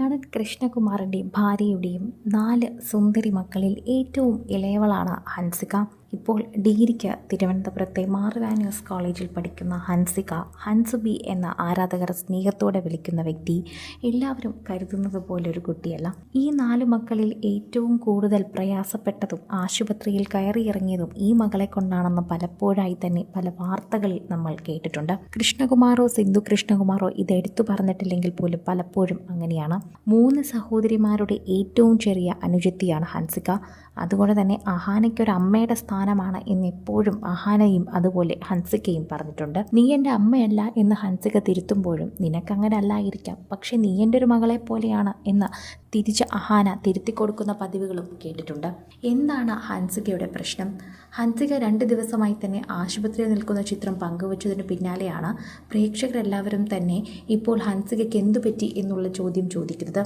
നടൻ കൃഷ്ണകുമാറിന്റെ ഭാര്യയുടെയും നാല് സുന്ദരി മക്കളിൽ ഏറ്റവും ഇളയവളാണ് ഹൻസിക? ഇപ്പോൾ ഡിഗ്രിക്ക് തിരുവനന്തപുരത്തെ മാർവാനിയസ് കോളേജിൽ പഠിക്കുന്ന ഹൻസിക ഹൻസുബി എന്ന ആരാധകർ സ്നേഹത്തോടെ വിളിക്കുന്ന വ്യക്തി എല്ലാവരും കരുതുന്നത് പോലൊരു കുട്ടിയല്ല. ഈ നാല് മക്കളിൽ ഏറ്റവും കൂടുതൽ പ്രയാസപ്പെട്ടതും ആശുപത്രിയിൽ കയറിയിറങ്ങിയതും ഈ മകളെ കൊണ്ടാണെന്ന് പലപ്പോഴായി തന്നെ പല വാർത്തകളിൽ നമ്മൾ കേട്ടിട്ടുണ്ട്. കൃഷ്ണകുമാറോ സിന്ധു കൃഷ്ണകുമാറോ ഇത് എടുത്തു പറഞ്ഞിട്ടില്ലെങ്കിൽ പോലും പലപ്പോഴും അങ്ങനെയാണ്. മൂന്ന് സഹോദരിമാരുടെ ഏറ്റവും ചെറിയ അനുജത്തിയാണ് ഹൻസിക. അതുകൊണ്ട് തന്നെ അഹാനയ്ക്കൊരു അമ്മയുടെ സ്ഥാനമാണ് എന്ന് എപ്പോഴും അഹാനയും അതുപോലെ ഹൻസികയും പറഞ്ഞിട്ടുണ്ട്. നീ എന്റെ അമ്മയല്ല എന്ന് ഹൻസിക തിരുത്തുമ്പോഴും നിനക്കങ്ങനെ അല്ലായിരിക്കാം പക്ഷെ നീ എന്റെ ഒരു മകളെ പോലെയാണ് എന്ന് തിരിച്ച് അഹാന തിരുത്തി കൊടുക്കുന്ന പതിവുകളും കേട്ടിട്ടുണ്ട്. എന്താണ് ഹൻസികയുടെ പ്രശ്നം? ഹൻസിക രണ്ട് ദിവസമായി തന്നെ ആശുപത്രിയിൽ നിൽക്കുന്ന ചിത്രം പങ്കുവച്ചതിന് പിന്നാലെയാണ് പ്രേക്ഷകരെല്ലാവരും തന്നെ ഇപ്പോൾ ഹൻസികയ്ക്ക് എന്തു പറ്റി എന്നുള്ള ചോദ്യം ചോദിക്കുന്നത്.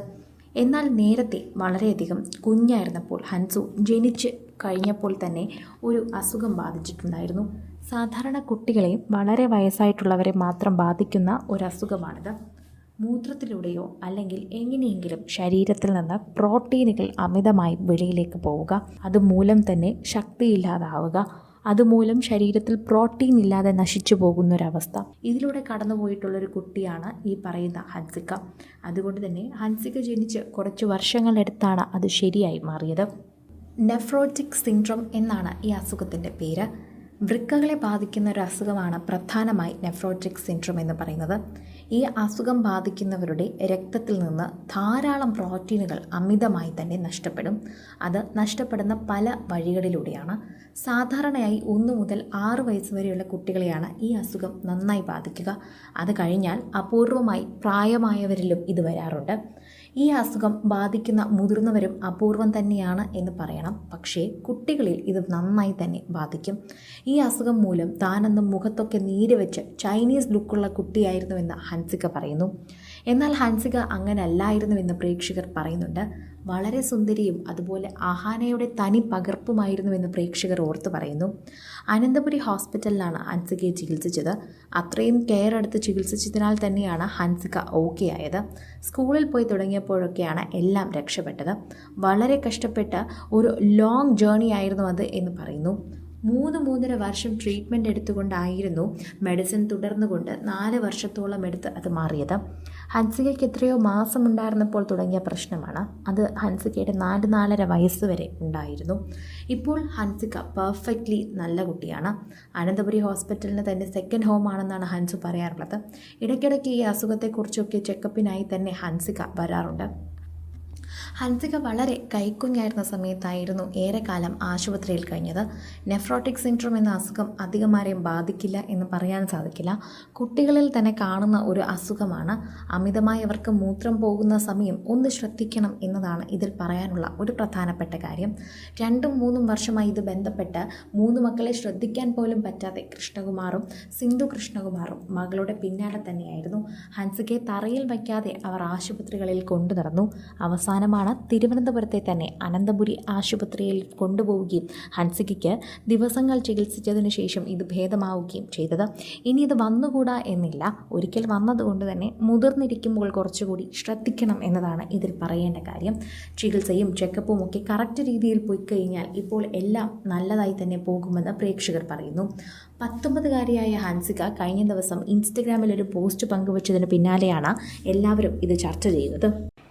എന്നാൽ നേരത്തെ വളരെയധികം കുഞ്ഞായിരുന്നപ്പോൾ ഹൻസു ജനിച്ച് കഴിഞ്ഞപ്പോൾ തന്നെ ഒരു അസുഖം ബാധിച്ചിട്ടുണ്ടായിരുന്നു. സാധാരണ കുട്ടികളെ വളരെ വയസ്സായിട്ടുള്ളവരെ മാത്രം ബാധിക്കുന്ന ഒരസുഖമാണിത്. മൂത്രത്തിലൂടെയോ അല്ലെങ്കിൽ എങ്ങനെയെങ്കിലും ശരീരത്തിൽ നിന്ന് പ്രോട്ടീനുകൾ അമിതമായി വെളിയിലേക്ക് പോവുക അതുമൂലം തന്നെ ശക്തിയില്ലാതാവുക അതുമൂലം ശരീരത്തിൽ പ്രോട്ടീൻ ഇല്ലാതെ നശിച്ചു പോകുന്നൊരവസ്ഥ. ഇതിലൂടെ കടന്നുപോയിട്ടുള്ളൊരു കുട്ടിയാണ് ഈ പറയുന്ന ഹൻസിക്ക. അതുകൊണ്ട് തന്നെ ഹൻസിക്ക ജനിച്ച് കുറച്ച് വർഷങ്ങളെടുത്താണ് അത് ശരിയായി മാറിയത്. നെഫ്രോറ്റിക് സിൻഡ്രോം എന്നാണ് ഈ അസുഖത്തിന്റെ പേര്. വൃക്കകളെ ബാധിക്കുന്ന ഒരു അസുഖമാണ് പ്രധാനമായി നെഫ്രോറ്റിക് സിൻഡ്രോം എന്ന് പറയുന്നത്. ഈ അസുഖം ബാധിക്കുന്നവരുടെ രക്തത്തിൽ നിന്ന് ധാരാളം പ്രോട്ടീനുകൾ അമിതമായി തന്നെ നഷ്ടപ്പെടും. അത് നഷ്ടപ്പെടുന്ന പല വഴികളിലൂടെയാണ്. സാധാരണയായി ഒന്ന് മുതൽ ആറ് വയസ്സ് വരെയുള്ള കുട്ടികളെയാണ് ഈ അസുഖം നന്നായി ബാധിക്കുക. അത് കഴിഞ്ഞാൽ അപൂർവമായി പ്രായമായവരിലും ഇത് വരാറുണ്ട്. ഈ അസുഖം ബാധിക്കുന്ന മുതിർന്നവരും അപൂർവം തന്നെയാണ് എന്ന് പറയണം. പക്ഷേ കുട്ടികളിൽ ഇത് നന്നായി തന്നെ ബാധിക്കും. ഈ അസുഖം മൂലം താനെന്നും മുഖത്തൊക്കെ നീര് വെച്ച് ചൈനീസ് ലുക്കുള്ള കുട്ടിയായിരുന്നുവെന്ന് ഹൻസിക പറയുന്നു. എന്നാൽ ഹൻസിക അങ്ങനല്ലായിരുന്നു എന്ന് പ്രേക്ഷകർ പറയുന്നുണ്ട്. വളരെ സുന്ദരിയും അതുപോലെ ആഹാനയുടെ തനി പകർപ്പുമായിരുന്നു എന്ന് പ്രേക്ഷകർ ഓർത്തു പറയുന്നു. അനന്തപുരി ഹോസ്പിറ്റലിലാണ് ഹൻസികയെ ചികിത്സിച്ചത്. അത്രയും കെയർ എടുത്ത് ചികിത്സിച്ചതിനാൽ തന്നെയാണ് ഹൻസിക ഓക്കെ ആയത്. സ്കൂളിൽ പോയി തുടങ്ങിയപ്പോഴൊക്കെയാണ് എല്ലാം രക്ഷപ്പെട്ടത്. വളരെ കഷ്ടപ്പെട്ട ഒരു ലോങ് ജേണി ആയിരുന്നു അത് എന്ന് പറയുന്നു. മൂന്ന് മൂന്നര വർഷം ട്രീറ്റ്മെന്റ് എടുത്തുകൊണ്ടായിരുന്നു മെഡിസിൻ തുടർന്നുകൊണ്ട് നാല് വർഷത്തോളം എടുത്ത് അത് മാറിയത്. ഹൻസികയ്ക്ക് എത്രയോ മാസം ഉണ്ടായിരുന്നപ്പോൾ തുടങ്ങിയ പ്രശ്നമാണ്. അത് ഹൻസികയുടെ നാല് നാലര വയസ്സ് വരെ ഉണ്ടായിരുന്നു. ഇപ്പോൾ ഹൻസിക പെർഫെക്റ്റ്ലി നല്ല കുട്ടിയാണ്. അനന്തപുരി ഹോസ്പിറ്റലിന് തന്നെ സെക്കൻഡ് ഹോം ആണെന്നാണ് ഹൻസു പറയാറുള്ളത്. ഇടയ്ക്കിടയ്ക്ക് ഈ അസുഖത്തെക്കുറിച്ചൊക്കെ ചെക്കപ്പിനായി തന്നെ ഹൻസിക വരാറുണ്ട്. ഹൻസിക വളരെ കൈക്കുഞ്ഞായിരുന്ന സമയത്തായിരുന്നു ഏറെക്കാലം ആശുപത്രിയിൽ കഴിഞ്ഞത്. നെഫ്രോട്ടിക് സിൻഡ്രോം എന്ന അസുഖം അധികമാരെയും ബാധിക്കില്ല എന്ന് പറയാൻ സാധിക്കില്ല. കുട്ടികളിൽ തന്നെ കാണുന്ന ഒരു അസുഖമാണ്. അമിതമായി അവർക്ക് മൂത്രം പോകുന്ന സമയം ഒന്ന് ശ്രദ്ധിക്കണം എന്നതാണ് ഇതിൽ പറയാനുള്ള ഒരു പ്രധാനപ്പെട്ട കാര്യം. രണ്ടും മൂന്നും വർഷമായി ഇത് ബന്ധപ്പെട്ട് മൂന്ന് മക്കളെ ശ്രദ്ധിക്കാൻ പോലും പറ്റാതെ കൃഷ്ണകുമാറും സിന്ധു കൃഷ്ണകുമാറും മകളുടെ പിന്നാലെ തന്നെയായിരുന്നു. ഹൻസികയെ തറയിൽ വയ്ക്കാതെ അവർ ആശുപത്രികളിൽ കൊണ്ടു നടന്നു അവസാനമാണ് തിരുവനന്തപുരത്തെ തന്നെ അനന്തപുരി ആശുപത്രിയിൽ കൊണ്ടുപോവുകയും ഹൻസികയ്ക്ക് ദിവസങ്ങൾ ചികിത്സിച്ചതിനു ശേഷം ഇത് ഭേദമാവുകയും ചെയ്തത്. ഇനി ഇത് വന്നുകൂടാ എന്നില്ല. ഒരിക്കൽ വന്നതുകൊണ്ട് തന്നെ മുതിർന്നിരിക്കുമ്പോൾ കുറച്ചുകൂടി ശ്രദ്ധിക്കണം എന്നതാണ് ഇതിൽ പറയേണ്ട കാര്യം. ചികിത്സയും ചെക്കപ്പും ഒക്കെ കറക്റ്റ് രീതിയിൽ പോയി കഴിഞ്ഞാൽ ഇപ്പോൾ എല്ലാം നല്ലതായി തന്നെ പോകുമെന്ന് പ്രേക്ഷകർ പറയുന്നു. പത്തൊമ്പതുകാരിയായ ഹൻസിക കഴിഞ്ഞ ദിവസം ഇൻസ്റ്റഗ്രാമിൽ ഒരു പോസ്റ്റ് പങ്കുവച്ചതിന് പിന്നാലെയാണ് എല്ലാവരും ഇത് ചർച്ച ചെയ്യുന്നത്.